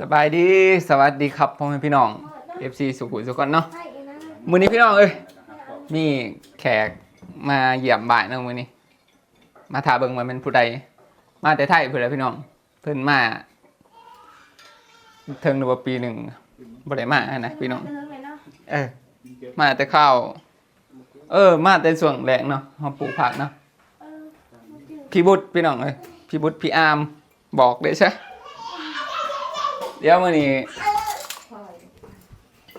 สบายดีสวัสดีครับพ่อแม่พี่น้อง FC สุขุมสุขคนเนาะมื้อนี้พี่น้องเอ้ยมีแขกมาเยี่ยมบ้านเนาะมื้อนี้ มาถาเบิ่งว่าเป็นผู้ใดมาแต่ไทยเพิ่นแหละพี่น้อง เพิ่นมาเทิงหรือว่าปีหนึ่งบ่ได้มานะพี่น้องเออมาแต่ข้าวเออ มาแต่ส่วนแรงเนาะเฮาปลูกผักเนาะพี่บุตรพี่น้องเอ้ยพี่บุตรพี่อามบอกได้ใช่ เดี๋ยวมื้อนี้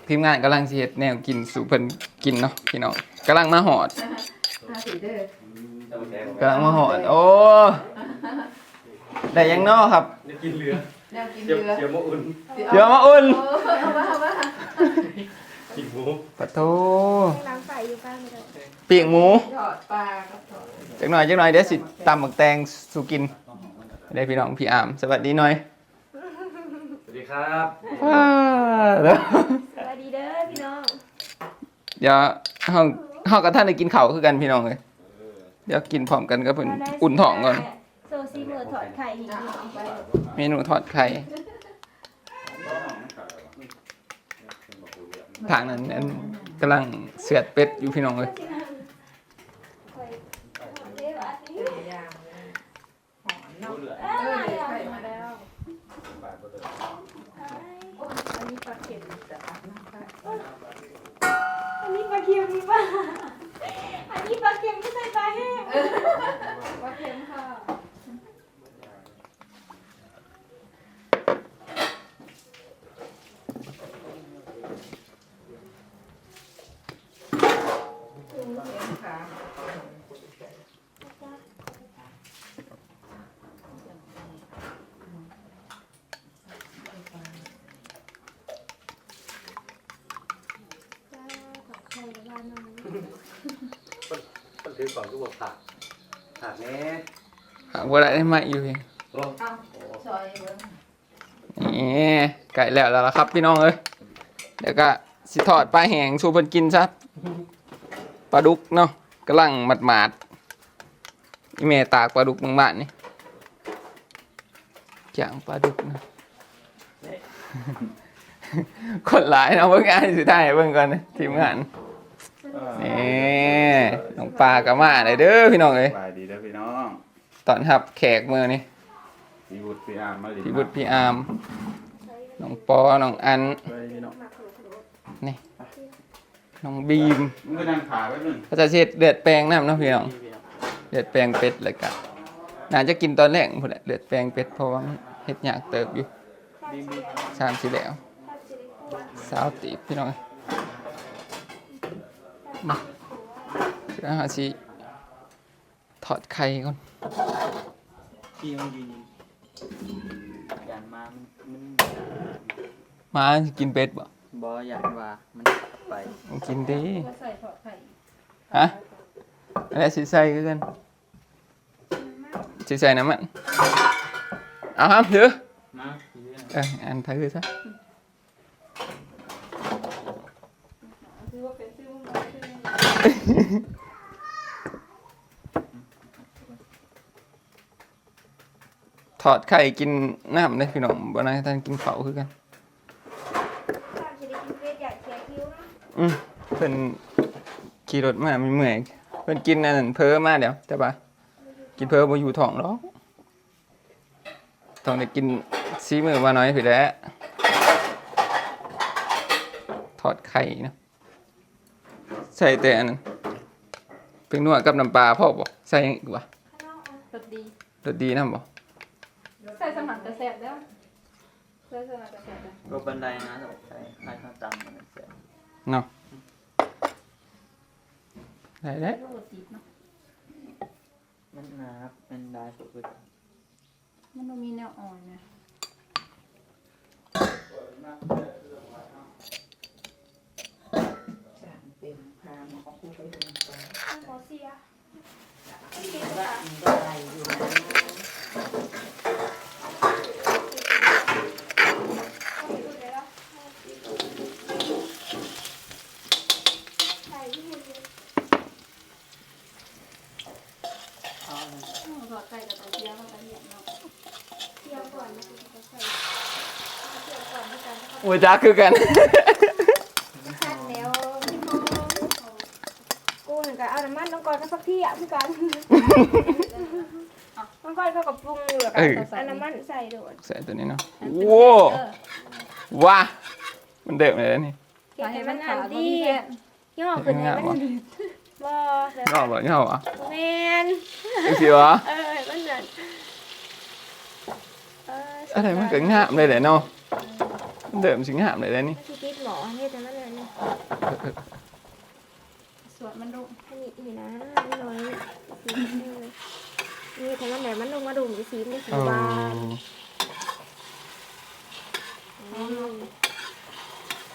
ทีมงานกำลังสิเฮ็ดแนวกินสู่เพิ่นกินเนาะพี่น้องกำลังมาหอดห้าสีเด้อกำลังมาหอด โอ้ได้ยังเนอครับจะกินเรือแนวกินเจียวเรือเจียวมะอุ่นเดี๋ยวมาอุ่นโอ้เอามาเอามากินหมูปะโถล้างไฟอยู่บ้านไม่ได้ปีกหมูทอดปลากับทอดจักหน่อยจักหน่อยเดี๋ยวสิตำหมึกแตงสู่กินได้พี่น้องพี่อามสวัสดีหน่อยส วัสดีครับว้าเด้อสวัสดีเด้อพี่น้องเดี๋ยวเฮาเฮากับท่านได้กินข้าวคือกันพี่น้องเลยเดี๋ยวกินพร้อมกันกับเพิ่นอุ่นท้องก่อนโซซีเมอร์ถอดไข่หินเอาไปเมนูทอดไข่ทางนั้นอันกำลังเสือดเป็ดอยู่พี่น้องเลยย่างเลยหอมเนาะเออเดี๋ยวไข่มาแล้ว อันนี้ปลาเข็มแต่อันนั้นค่ะ อันนี้ปลาเค็มนี่ป่ะอันนี้ปลาเค็มไม่ใช่ปลาแห้ง ปลาเข็มค่ะเข็มค่ะ ไข่บ้านน้อง มันถื อก่อนก็บอกผักผักแน่หาว่าได้มาอยู่เองโอ้เอาซอยเบิ้งนี่ไก่แล้วแล้วล่ะครับพี่น้องเอ้ยเดี๋ยวก็สิทอดปลาแห้งชูเพิ่นกินซะปลาดุกเนาะกำลังหมาดหมาดๆอีเมตากปลาดุกบางบ้านนี่ย่างปลาดุกนะคนหลายเนาะเบิ่งงานสิได้เบิ่งก่อนนะทีมงาน นี่น้องปลากะมาได้เด้อพี่น้องเอ้ยสบายดีเด้อพี่น้องตอนรับแขกมื้อนี้พี่บุตรพี่อามมาลิพี่บุตรพี่อามน้องปอน้องอันไปพี่น้องหมักโขลกโขลกน้องบีมมึงก็นั่งขาไว้หนึ่งก็จะเช็ดเลือดแปลงน้ำเนาะพี่น้องเลือดแปลงเป็ดเลยกันน่าจะกินตอนแรกพุ่นแหละเลือดแปลงเป็ดเพราะว่ามันเฮ็ดยากเติบอยู่ชามสิแล้วข้าวสิริพรสาวตีบพี่น้อง มาเดี๋ยวหาสิถอดไข่ก่อนพี่มันยืนอยานมามันมันมาสิกินเป็ดบ่บออยากว่ามันขับไปเอากินดีมาใส่ทอดไข่ฮะอะไรสิใส่คือกันสิใส่น้ำมันเอาครับถือมาพี่เรื่องเอออันถือซะ คือว่าเป็นซิ่วน้อยใช่ไหม ถอดไข่กินน้ำเลยพี่น้องบ่นายท่านกินข้าวคือกันข้าวสิริกินเป็ดอยากเคี้ยวคิ้วนะอืมเพิ่นขี่รถมาไม่เมื่อยเพิ่นกินอันนั้นเพ้อมาเดี๋ยวแต่ว่ากินเพ้อบ่อยู่ท้องหรอกต้องได้กินซีมือมาหน่อยพี่แหล้วถอดไข่เนาะ ใส่แต่อันนั้นเป็นนวดกับน้ำปลาพ่อบ่ใส่หยังอีกวะข้างนอกอะรสดี รสดีนำบ่ใส่สมัครกระแสบแล้วใส่สมัครกระแสบแล้วก็บันไดนะสงสัยให้เขาตำมันเสร็จเนาะได้แล้วโรตีเนาะมันหนาครับเป็นได้สุดเลยมันบ่มีแนวอ่อนนะเต็มพามาขอคู่ไปดูหมอเสียว่ามันก็ไหลอยู่นะเอาไปดูเลยแล้วไข่าเลยทอดไข่กับตัวเจียวกับกระเทียเนาะเคี้ยก่อนนะจะใส่เคี้ยวหัวจักคือกัน ทันแล้วพี่มองกูเหมือนกับเอาน้ำมันน้อง กอนก็สักที่อะพี่กันน้องกอนเขากับปรุงเหลือเออเอาน้ำมันใส่โดดใส่ตัวนี้เนาะโว้ว้ามันเดิมเลยนี่เก็บให้มันอันดีย่อขึ้นให้มันบ่แบบงอกบ่งอกอะแมนจังซี่วะเออมันเหมือนเอออะไรมันก็งามเลยแหละเนาะมันเดิมสิงามเลยแหละนี่มันสิติดหมอให้แต่มันเลยนี่สวยมันดุอั นนี้นี่นะนี่น้อยสีนี่แต่มันไหนมันลงมาดูมีสีมันสีโอ้บานอืม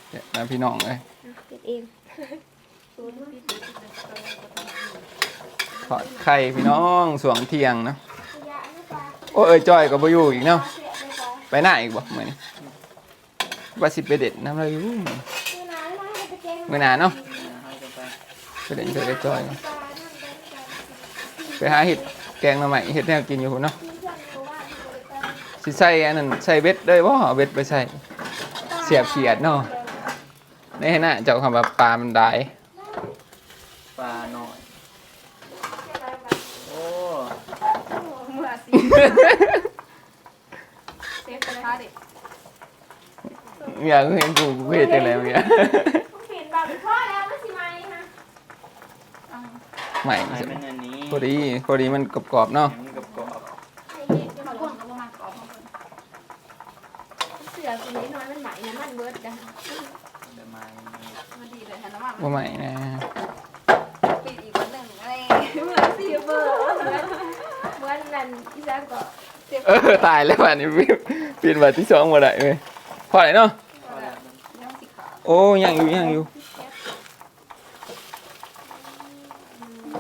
เดี๋ยวนะพี่น้องเอ้ยอะเก็บเองทอดไข่พี่น้องสวงเที่ยงเนาะขยะไม่ปลาโอ้ยเอ้ยจ้อยก็บ่อยู่อีกเนาะเสียไม่ปลาไปหน้าอีกบ่มื้อนี้ว่าสิไปเด็ดน้ำเราอยู่คือน้ำไม่ให้ไปเจ๊งมื้อหน้าเนาะให้กันไป ไปเด็ดเจอไอ้จอยไปหาเห็ดแกงหน่อไม้เห็ดแนวกินอยู่เนาะสิใส่อันนั้นใส่เบ็ดได้บ่เบ็ดไปใส่เสียบเขียดเนาะในหน้าเจ้าคำว่าปลามันได้ปลาหน่อยโอ้มืออาชีพเซฟกระทะดิอยากเห็นกูกูเห็นจังได๋เมื่อกี้ต้องเปลี่ยนแบบพ่อแล้วไม่ใช่ไหมนะ อ่า ใหม่ให้เป็นอันนี้พอดีพอดีมันกรอบๆเนาะให้มันกับกรอบไอ้เด็กเขาลงเขาลงมากรอบมาคนเสือตัวนี้น้อยมันไหมนะมันเบิร์ดนะเดี๋ยวมามาดีเลยเห็นน้ำมันบ่ใหม่นะปีอีกวันหนึ่งอะไรมืออาชีพเบอร์เหมือนนั่นที่แซมก็เออตายแล้วอันนี้เปลี่ยนบัตรที่สองบ่ได้เว้ยพอได้เนาะยังสีขาวโอ้ยังอยู่ยังอยู่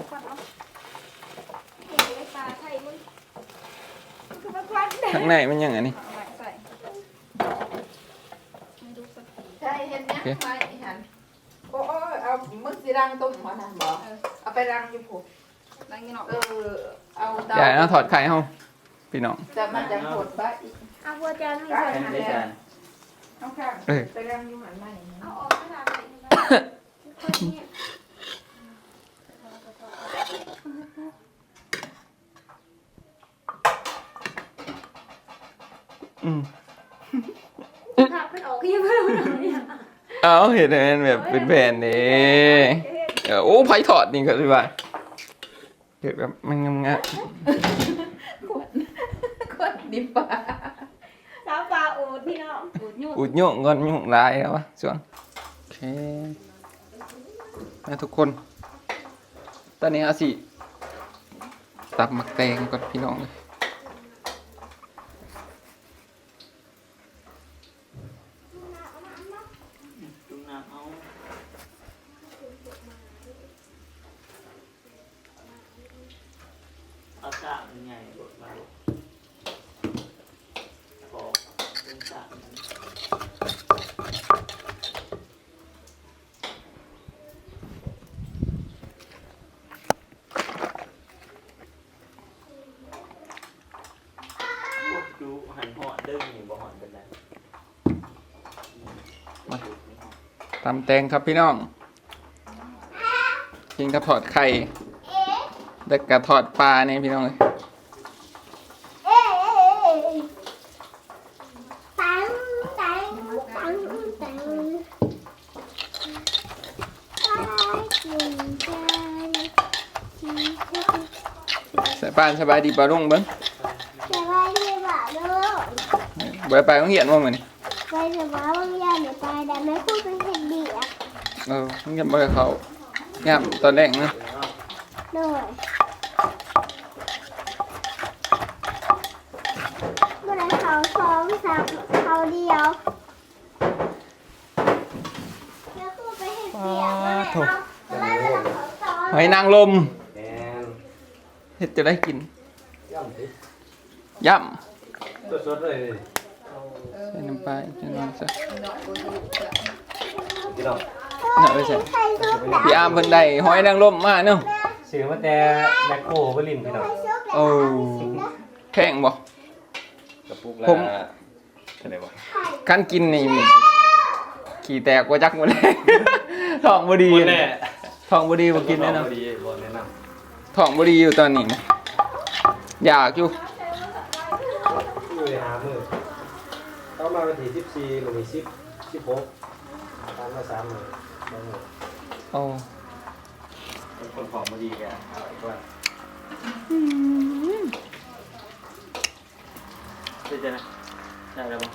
ควันเอา เห็นไอ้ปลาไทยมึงคือมาค วันเด็กข้างในมันยังอันนี้เอาไว้ใส่ไม่ดูสักทีใช่เห็นเนี่ยไม่หันโอ้โอ้เอามึกสีรังต้มหัวหันบอกเอาไปรังอยู่ผูกนั่งกินออกเออเอาเตาอย่าเอาถอดไข่เฮาพี่น้องจะมันจะโหดบ้าอีกเอาบัวจานให้ๆใส่เป็นได้จานเอาข้างเออไปรังอยู่หันไม่เอาออกไม่ได้เลย อืมหักมันออกยังไม่รู้เลยอะเอาเห็นมันแบบเป็นแผ่นนี่เออโอ้ไผถอดนี่ก็สิว่าเกิดแบบมันงามคนดิบปลาสาวปลาอูดพี่น้องดูดยุ่ๆอุดโยงก่อนโยงลายแล้ววะส่วนโอเคนะทุกคน ตอนนี้เอาสิตับหมักแตงก่อนพี่น้องเลย จุ่มน้ำเอาเอาสากยังไงบดมาลูกพอเป็นสากนั้นพวกดูหันหอดเด้งนี่บ่หอดเป็นไร ตำแตงครับพี่น้องกินกับทอดไข่แล้วก็ทอดปลาเนี่ยพี่น้องเลยเอ้ยตังตังตังตังไปกินกันสายปานสบายดีปลาลุงเบิ้งสบายดีบ่าลูกไปไปต้องเหียนว่าเหมือนนี่ เออเงียบไปกับเขาเงียบตอนแรกนะด้วยเมื่อไรเขาสองสามเขาเดียวเดี๋ยวพูดไปเห็ดเดียวเมื่อไรเขาเมื่อไรเวลาเขาสองหอยนางลมแอนเห็ดจะได้กินย่ำสิย่สดๆเลยำใส่น้ำปลาอีกนิดนึงซะ พี่น้อง เนาะไปใส่ใครซุปดับพี่อามเพิ่นได้หอยนางลมมาเนาะซื้อมาแต่แมคโครบริมพี่น้องซุปดับโอ้แพงบ่กระปุกละผมเท่าไหร่วะการกินนี่ขี่แตกว่าจักหมดเลยท้องบ่ดีหมดแน่ท้องบ่ดีบ่กินแน่นอนบ่ดีบ่แนะนท้องบ่ดีอยู่ตอนนี้นะอยากอยู่ำอยู่ในหามือเข้ามาวันที่สิบสี่วันที่สิบสิบหกตามมาสามมือสองมือ โอ้เป็นคนของบ่ดีแกเอาอีกว่าได้จะนะได้แล้วมั้ง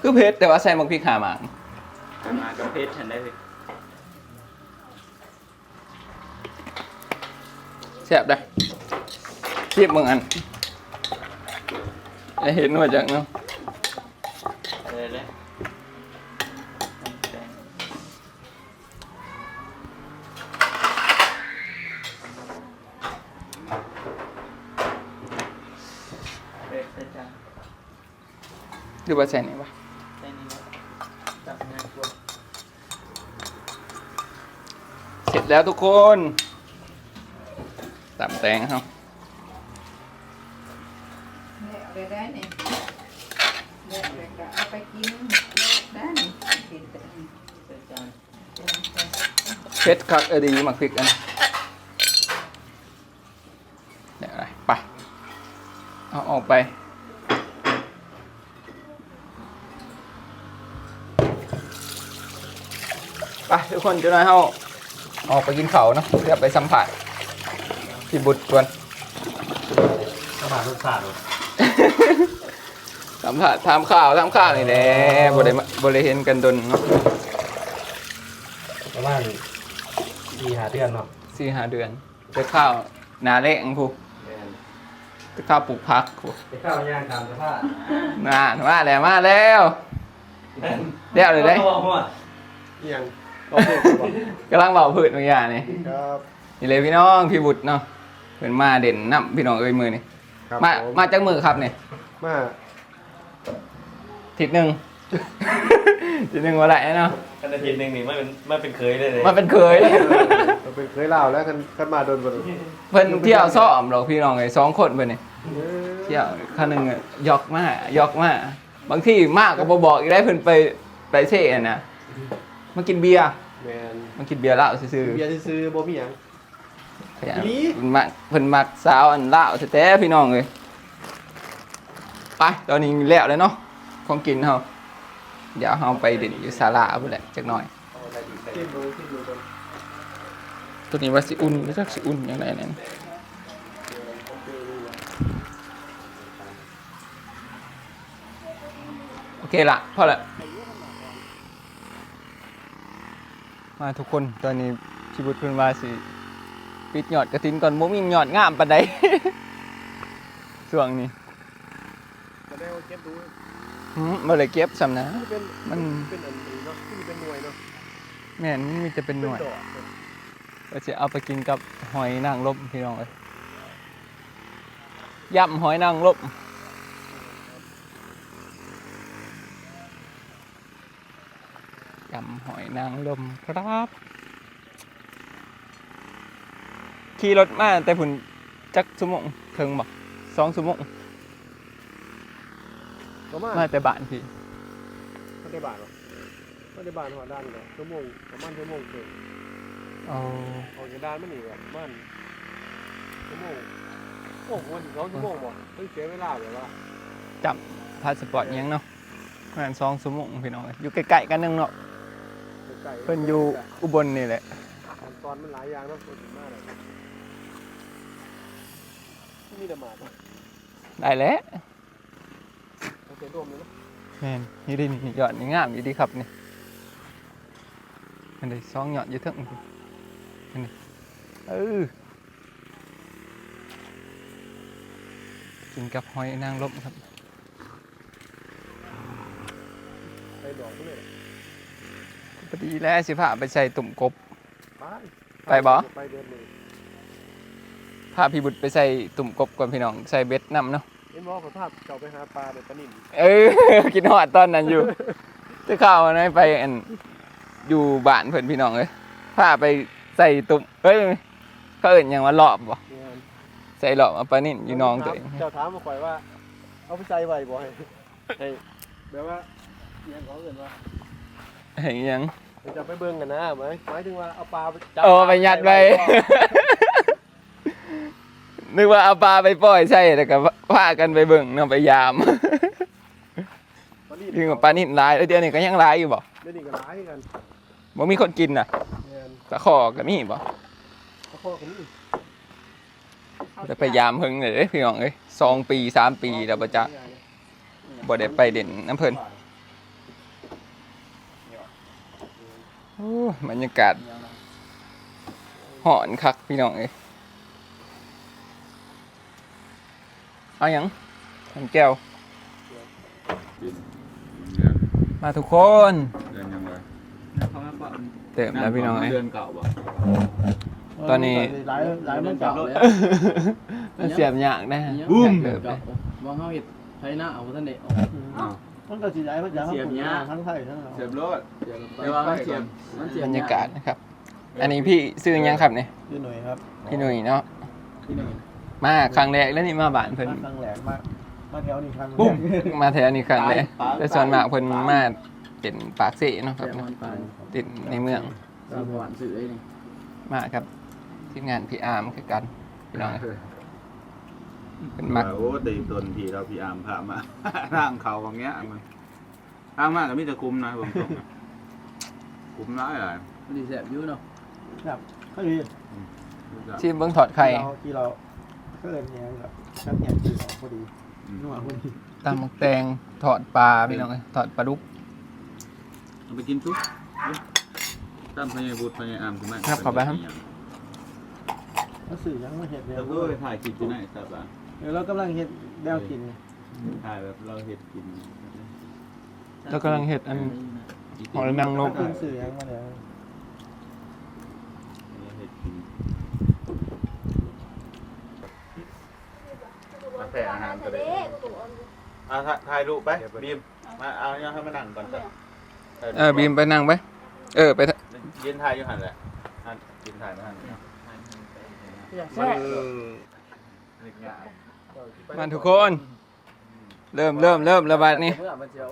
คือเผ็ดแต่ว่าใส่หมกพริกหาหมากมากับเพชรฉันได้เลยแซ่บได้เทียบเมืองอันจะเห็นว่าจังเนาะ เลยเลยเพชรได้จ้า หรือว่าใส่นี่วะได้นี่นะจับงานตัวเสร็จแล้วทุกคนตำแตงครับเนี่ยเอาไปได้เนี่ยเดี๋ยวเดี๋ยวก็เอาไปกินได้นี่กินแต่นี่ได้จานเผ็ดคักเออดีหมักพริกอันเดี๋ยวอะไรไปเอาออกไป ไปทุก คนจะน้อยเฮาออกไปกินเขาวเนาะเรียกไปสัมผัสพี่บุตรก่อนต้องหารสชาติสัมผัสทำข่าวทำข่าวนี่แหละบริบริเห็นกันดนเนาะประมาณสี่หาเดือนเนาะสี่ห้าเดือนจะข้าวหนาเละงพูจะข้าวปลูกพักพูไปข้าวย่างตามสภาพมามาแล้วมาแล้วเดี๋ยวเลยได้ ยัง กำลังเบาผืดบางอย่างนี่ครับนี่เลยพี่น้องพี่บุตรเนาะเป็นมาเด่นน้ำพี่น้องเอ้ยมือนี่ครับมาผมาจากมือครับเนี่ยมาทิศหนึ่ง ทิศหนึ่งว่าไรเนาะกันอาทิตย์หนึ่งนี่ไม่เป็นไม่เป็นเคยเลยเลยมาเป็นเคย เราเป็นเคยเล่าแล้วกันกันมาโดนบนเพิ่นเที่ยวซ้อมหรอกพี่น้องไอ้สองคนเพิ่นนี่เที่ยวคันหนึงอะยอกมายอกมาบางที่มากก็บ่บอกอีกได้เพิ่นไปไปเซ่อะนะมากินเบียร์ แมนมากินเบียร์เหล้าซื่อเบียร์ซื้อๆบ่มีหยัง ๆขยันอีเพิ่นมักเพิ่นมักสาวอันเหล้าแท้ๆพี่น้องเอ้ยไปตอนนี้แล้วเลยเนาะของกินเฮาเดี๋ยวเฮาไปเด่นอยู่ศาลาพุ่นแหละจักหน่อยขึ้นดูขึ้นดูกันตัวนี้ว่าสิอุ่นหรือจักสิอุ่นจังไดนั่นโอเคละพอละ มาทุกคนตอนนี้ชีบุตรเพิ่นว่าสิปิดยอดกระถินก่อนบ่มียอดงามปานใด ช่วงนี้จะได้เอาเก็บดูหืมบ่ได้เก็บซ้ำนะที่เป็นมัน เป็นอันนี้เนาะที่เป็นหน่วยเนาะแม่นมันมีแต่เป็นหน่วยดอกก็จะเอาไปกินกับหอยนางรมพี่น้องเอ้ยยำหอยนางรม ยำหอยนางรมครับ ขี่รถมาแต่ผุนจักสุโมงถึงบอกสองสุโมงประมาณมาแต่บ้านพี่ไม่ได้บาทหรอกไม่ได้บาทหัวด้านเนาะชั่วโมงประมาณชั่วโมงเกินเอาออกจากด้านไม่หนีแบบประมาณชั่วโมงโอ้โหวันสองชั่วโมงบ่เพิ่งเสียเวลาแบบว่าจับพาสปอร์ตอิหยังเนาะประมาณสองสุโมงพี่น้องเอ้ยอยู่ใกล้ๆกันนึงเนาะไก่ เพิ่นอยู่อุบลนี่แหละขั้นตอนมันหลายอย่างเนาะคนถึงมากเลยมีแต่หมาดเนาะได้แล้วเอาเสียร่วมเลยเนาะแม่นนี่ดินี่ยอดนี่งามอยู่ดีครับนี่อันนี้สองยอดอยู่เทั้งพี่อันนี้เออกินกับหอยนางรมครับ ไปดอกพวกนี้พ อดีแล้วสิพาไปใส่ตุ่มกบ ไปไปบ่ ไปเดินเลยพาพี่บุตรไปใส่ตุ่มกบก่อนพี่น้องใส่เบ็ดนำเนาะเห็นว่าขอภาพเก่าไปหาปลาในปลานิ่มเออ กินหอดตอนนั้นอยู่ จะเข้าวอันนั้นไปอันอยู่บ้านเพื่อนพี่น้องเลยพาไปใส่ตุ่มเฮ้ยเขาเอิ่นหยังว่าหลอบบ่เนี่ยใส่หลอบเอาปลานิ่นอยู่น้องตัวเอง เจ้าถามมาก่อยว่า เอาไปใส่ไว้บ่ให้ให้แบบว่าเลี้ยงของเงินว่า เห็นยัง เดี๋ยวจะไปเบิ่งกันนะหมายหมายถึงว่าเอาปลาไปจัโอ้ไปยัดไว้ นึกว่าเอาปลาไปปล่อยใช่แล้วก็พากันไปเบิ่งเนาะไปยามปลานิ่ถึงกับปลานิ่ลายแล้วเดี๋ยวนี้ก็ยังลายอยู่บ่เดี๋ยวนี้ก็ร้ายกันบ่มีคนกินน่ะแม่นตะขอก็มีบ่เขาข้อกันนี่จะพยายามเพิ่งเลยเด้อพี่น้องเอ้ยสองปีสามปีแล้วบ่จะบ่ได้ไปเด่นน้ำเพิ่น โอ้บรรยากาศหอนคักพี่น้องเอ้ยเอาหยังทำแก้ว มาทุกคนเดือนยังไงเขามาปะเต็มแล้วพี่น้องเอ้ยเดือนเก่าบ่ตอนนี้หลายหลายมันจับเลยมันเสียบยากนะบูมเติบเลยมองเขาเห็ดไทยหน้าเอาท่านเด็ก มันก็สิย้ายมันจะทั้งคนทั้งไทยทั้งเราเสียบรถแต่ว่ามันเสียบมันเสียบบรรยากาศนะครับ อันนี้พี่ซื้อยังครับเนี่ยพี่หน่วยครับพี่หนุ่ยเนาะที่หนึ่งมาครั้งแรกแล้วนี่มาบ้านเพิ่นมาครั้งแรกมามาแถวนี้ครั้งแรกปุ้มมาแถวนี้ครั้งแรกแต่ส่วนมากเพิ่นมาเป็นปากเสเนาะคเสีรับยบมันไปติดในเมืองสาบหวานสื่อไอ้นี่มาครับทีมงานพี่อาร์มคือกันพี่น้อง เป็นมักโอ้ตีตนทีเราพี่อามพามาร่างเขาบางเงี้ยมันร่างมากก็มีแต่คุ้มนะผมตรงนะคุ้มร้ายหลายมันดีแสบยุ่เนาะครับก็ดีชิมเบิ่งถอดไข่เราที่เราก็เอินเนี่ยครับชักเนี่ยคือของพอดีนัวพอดีตำหมกแตงถอดปลาพี่น้องเอ้ยถอดปลาดุกเอาไปกินทุกตั้มพญาบุตรพญาอามใช่ไหมครับขอบคุณครับ ก็สื่อยังไม่เห็นเลย แล้วก็ไปถ่ายคลิปที่ไหนครับอะ เดี๋ยวเรากำลังเห็นแนวกินถ่ายแบบเราเห็ดกินแล้วกำลังเฮ็ดอันหอยนางรมขึ้นสื่อยังมาแล้วเห็ดกินมาแผ่อาหารก็ได้เอาถ่ายถ่ายรูปไปบีมมาเอาเนี่ยให้มานั่งก่อนจ้ะเออบีมไปนั่งไปเออไปเถอะยืนถ่ายอยู่หันแหละหันยืนถ่ายมาหันมัน มาทุกคน เริ่มเริ่มเริ่มระบาดนี่เมื่อมันเจียว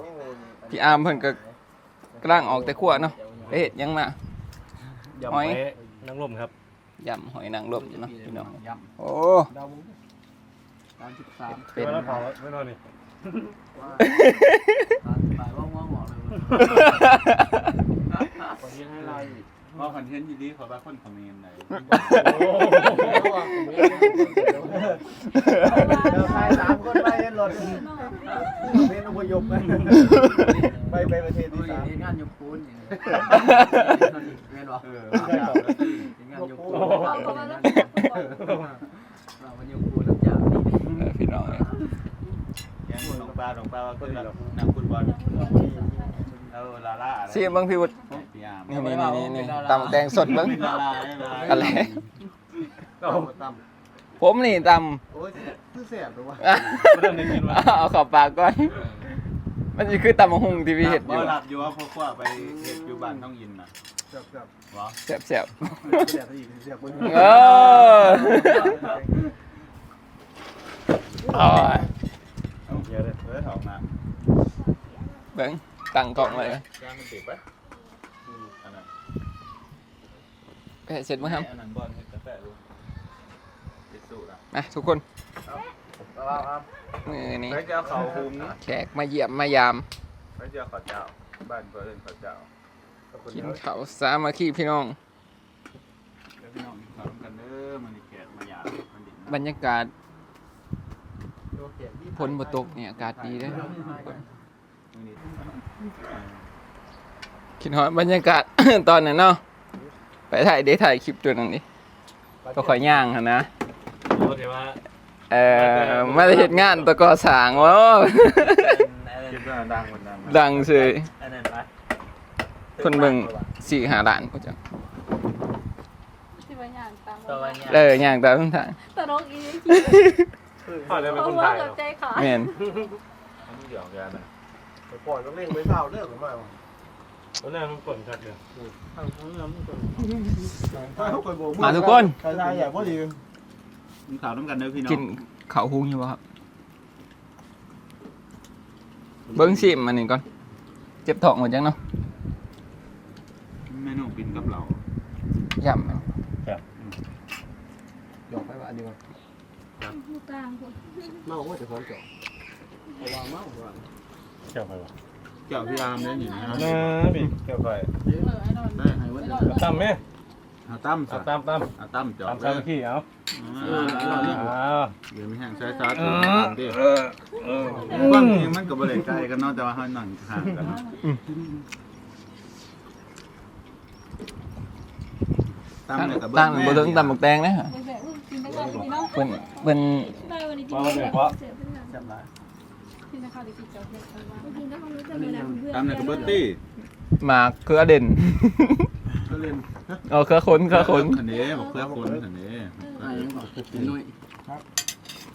พี่อาร์มเพิ่นก็กำลังออกแต่ขั้วเนาะไปเฮ็ดหยังมาหอยนั่งลมครับยำหอยนางรมเนาะพี่น้องยโอ้ำสามสิบสามเป็นแล้วเผาไม่นอนนี่ไปว่างว่างหมอเลยคนที่ให้เรา เพราะคอนเทนต์ดีๆเขาว่าคนคอมเมนต์ไหนเราทายสามคนไปเล่นรถเป็นอพยพไปไปไปประเทศดูที่ดิสามงานยกปูนอย่างนี้เรียนวะเอองานยกปูนเรามันยกปูนน้ำยาเออพี่น้องเอ้ยยังหลงปลาหลงปลาว่าคนแบบนักฟุตบอลแล้วลาล่าซีเบิ่งพี่วุฒิ พี่อามนี่นี่นี่นี่ตำแตงสดเบิ่งลาล่าอะไรก็ตั้มผมนี่ตโอ้ยคือเสียบหรือวะำเอาเขอบปากก่อน มันสิคือตำมะฮุงที่พี่เฮ็ดอยู่บ่หลับอยู่ว่าพวกว่าไปเฮ็ดอยู่บ้านต้องยินน่ะเสียบเสียบเหรอแซ่บเสียบอีกเสียบมึงๆเออโอ้ยเอาเยอะเลยเออถอดมาเบิ่งตั้งกล้องไว้ย่างมันติดปะอันนั้น ไปเสร็จมั้งครับอันนั้นบอลเฮ็ดกาแฟลูกติดสูตรอะมาทุกคนเอาเอามือนี้ไปเจ้าเขาหุมแขกมาเยี่ยมมายามไปเจ้าขอเจ้า บ้านเพื่อนขอเจ้ากินข้าวสามัคคีพี่น้องเดี๋ยวพี่น้องกินข้าวร่วมกันเด้อมันนี่แขกมาหยาบมันดินบรรยากาศฝนบ่ตกเนี่ยอากาศดีเด้อมันนี่คิดฮอดบรรยากาศตอนนั้นเนาะ ไปถ่ายได้ถ่ายคลิปตัวนั้นดิก็ขอยย่างหั่นนะโอ้ถือว่าเอ่อมาได้เฮ็ดงานตะกอสร้างโอ้คิดว่าดังมันดังดังซื่ออันนั้นไปเพิ่นเบิ่ง4 5ล้านพุ่นจังที่ว่าอย่างตามตัววันนี้เออย่างตามทางตลกอีกพ่อจะเป็นเพคนราะไทว่ายกับใจขาดแม่น อันนี้เดี๋ยวแกนะ ปล่อยต้องเล่นไม่เศร้าเลิกหรือไม่วะ ตอนแรกมันกดชัดเลยมาทุกคน ใครได้อยากพอดีกินข้าวร่วมกันเด้อพี่น้องกินข้าวหุงอยู่บ่ครับ เบิ้งชิมอันนี้ก่อน เจ็บท้องหมดยังเนาะเมนูกินกับเราย่ำมันหยอกไปว่าอันนี้ก่อนลูกกลางคนเมาว่าจะพร้อมจบเพราะว่าเมาว่าเจ้าไปวะ เจ้าพี่อามเนี่ยอยู่นะนะพี่เจ้าไปได้ให้วันเดียวตั้มไหมเอาตั้มเอาซะตั้มตั้มเอาตั้มจอตั้ดมเลสามยขี้เอาอ่าอ่าเดี๋ยวมีแห้งใช้ซอสเอดิอเออเออความจริงมันก็บ่ได้ไกลกันเนาะแต่ว่าเฮานั่งห่างกันเนาะตั้มเนี่ยก็เบิ่ตั้งงบ่ถึงตำบักแตงนะฮะแบบกินได้ก็กินเนาะเพิ่นเพิ่นได้วันนี้กินมาเลยเพราะเสียเป็นแบบจับหลาย กินนะคะเดี๋ยวกินเจ้าเพื่อนกินแล้วเขารู้จะมีอะไรเพื่อนตั้มเนี่ยก็เบิดตี้หมากเครือเด่น ก็เล่นเอาเครือขนเครือขนอันนี้บอกเครือคนอันนี้หายยังบอกนุ่ย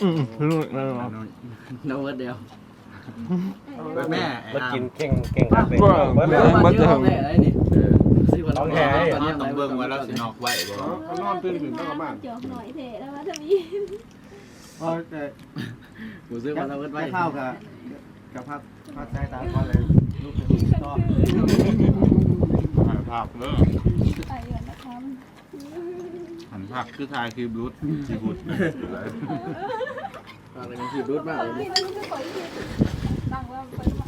อืมรู้แล้วอันนู้นเราเวิร์ดเดียวเบิดแม่มากินเก่งเก่งครับเก่งว่าเบิร์ดเรื่แล้องวมันจะขถึองงแท้ได้นี่สิวันของแท้ตอนนี้ต้องเบิ่งว่าเราสินอกไว้บ่เขานอนตื่นขึ้นแล้วก็มาเจอกหน่อยเถอะแล้วว่าจะมี พอแต่กูซื้อมาเราเวิร์ดไว้ข้าวกับกับพัดพัดสายตาพอเลยลูกจะต่อถ่ายภาพเด้อไปก่อนนะคะหันภาพคือถ่ายคลิปรูทสิบุตรอะไรมันขีดรุดมากขอเลยที่นั่นก็ขอที่ตั้งว่าไปว่า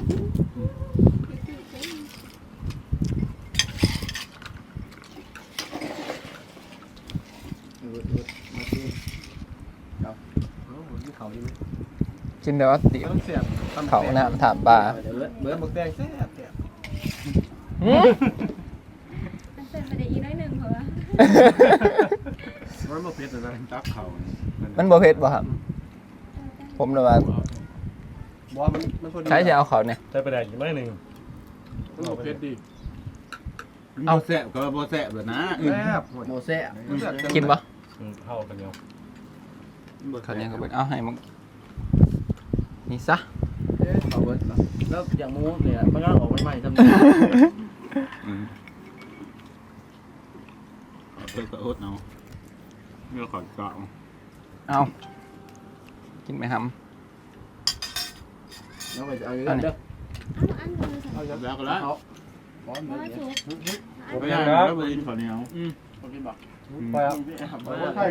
เขาอยู่ กินเดี๋ยวติต้องเสียบเขาน้ำถามปลาเดี๋ยวเวิร์ดเบิเวิร์ดหมกแดงแซ่บหืมมันเป็นประเด็นอีกน้อยหนึ่งเพราะว่ามันหมกเพชรนะตักเขามันบ่เผ็ดบ่ครับ ผมเลยว่าบอกมันมันพอดีใช้จะเอาเขาเนี่ยใช้ไปได้อีกไม่หนึ่งมันหมกเพชรดีเอาแซ่บก็บ่แซ่บเลยนะแซ่บโมเซ่บกินปะเข้ากันเดียวเขาเนี่ยก็เป็นเอาให้มึง นี่ซะเอาเวิร์ดแล้วอย่างมูเนี่ยมันก็ออกมันใหม่ทำไมอืมเอาเพิ่นก็อดเอาเมื่อขอดเกาะเอากินไหมครับเราไปเอาเงินเด้ออันมือสั่งเอาแล้วก็แล้วเอาบอลเหมือนว่าเดิถูมกไม่ได้แล้วไปกินข้าวเหนียวอืมคนกินบอก ไปเอา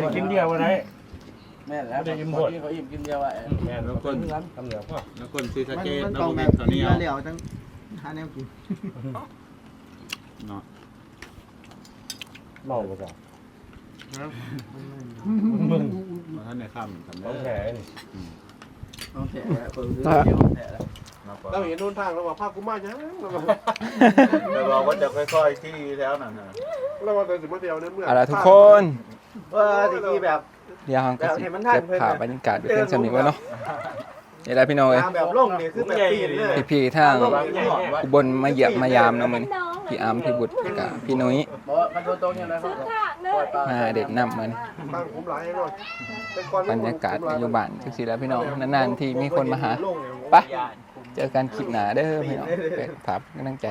ไปกินเดียววันไหน แม่แล้วเขาอิ่มกินเดียวอะแม่แล้วคนทำเหนียวก็แล้วคนซีสะเกตมันแล้วต้องก็แบกิบนข้าวเหนียวเหลียวจังหาแนวกินเนาะเมาไปจ้ะมาท่านในค่ำทำได้ต้องแผลนี่ต้องแถะเปิดซื้อเดียวแถะแล้วมาก่อนเราเห็นโดนทางเราว่าภาพกูมาจังเราว่าแต่บอกว่าจะค่อยๆที่แล้วนั่นน่ะเราว่าแต่สิมาเดียวในเมื่อเอาล่ะทุกคนว่าตะกี้แบบ เดี๋ยวเราก็สิแบบให้มันทันเก็บเพิ่นภาพน่ะบรรยากาศไปเพื่อนสนิทไว้เนาะนี่แหละพี่น้องเอ้ยตามแบบลงนี่คือแบบปีนเลยพี่ๆทางลงอย่างนี้อุบลมาเหยียบมายามเนาะมื้อนี้น้องพี่อามพี่บุตรกับพี่นุ้ยบอกว่ามันโดนตรงอย่างไรเขาสุดทางเลยมาเด็ดนำมันตั้งผมหลายหน่อยเป็นก้อนบรรยากาศปัจจุบันจังซี่แหล้วพี่น้องนานๆที่มีคนมาหาลงเนี่ยไปเจอกันคลิปหน้าเด้อพี่น้องเป็นภาพกำลังใจ